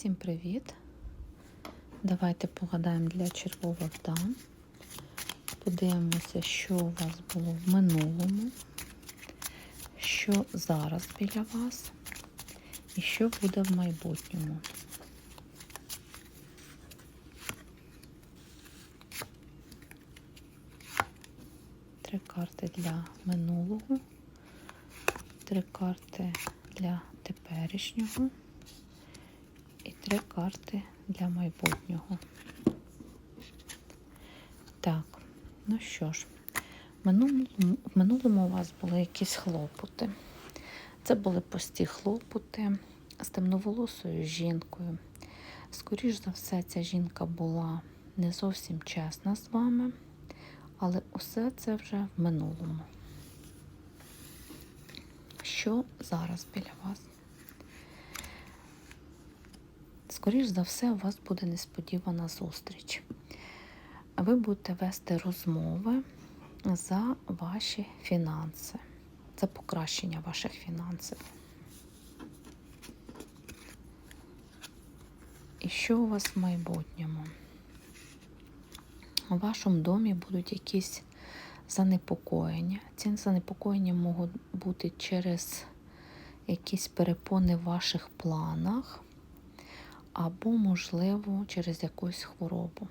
Всім привіт! Давайте погадаємо для червових дам. Подивимося, що у вас було в минулому, що зараз біля вас і що буде в майбутньому. Три карти для минулого, три карти для теперішнього три карти для майбутнього. Так, ну що ж, в минулому, у вас були якісь хлопоти. Це були пусті хлопоти з темноволосою жінкою. Скоріш за все, ця жінка була не зовсім чесна з вами, але усе це вже в минулому. Що зараз біля вас? Скоріш за все, у вас буде несподівана зустріч. Ви будете вести розмови за ваші фінанси, за покращення ваших фінансів. І що у вас в майбутньому? У вашому домі будуть якісь занепокоєння. Ці занепокоєння можуть бути через якісь перепони в ваших планах або, можливо, через якусь хворобу.